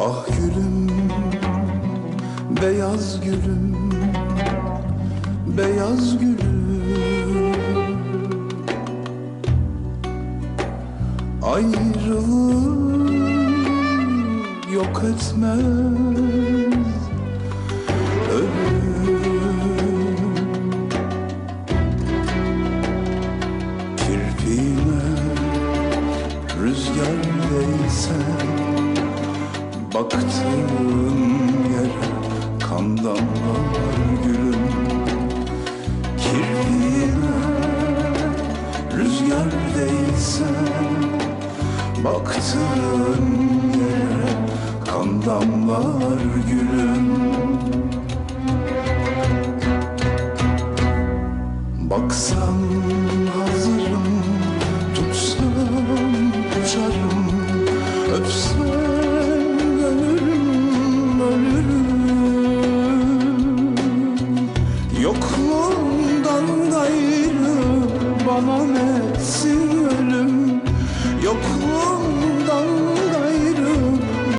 Ah gülüm, beyaz gülüm, beyaz gülüm. Ayrılık yok etmez ölüm. Kirpiğime rüzgar değsen Baktığın yere kan damlar gülüm. Kirpiğime rüzgar değse Baktığın yere kan damlar gülüm. Baksan hazırım, Yokluğundan gayrı bana ne etsin ölüm Yokluğundan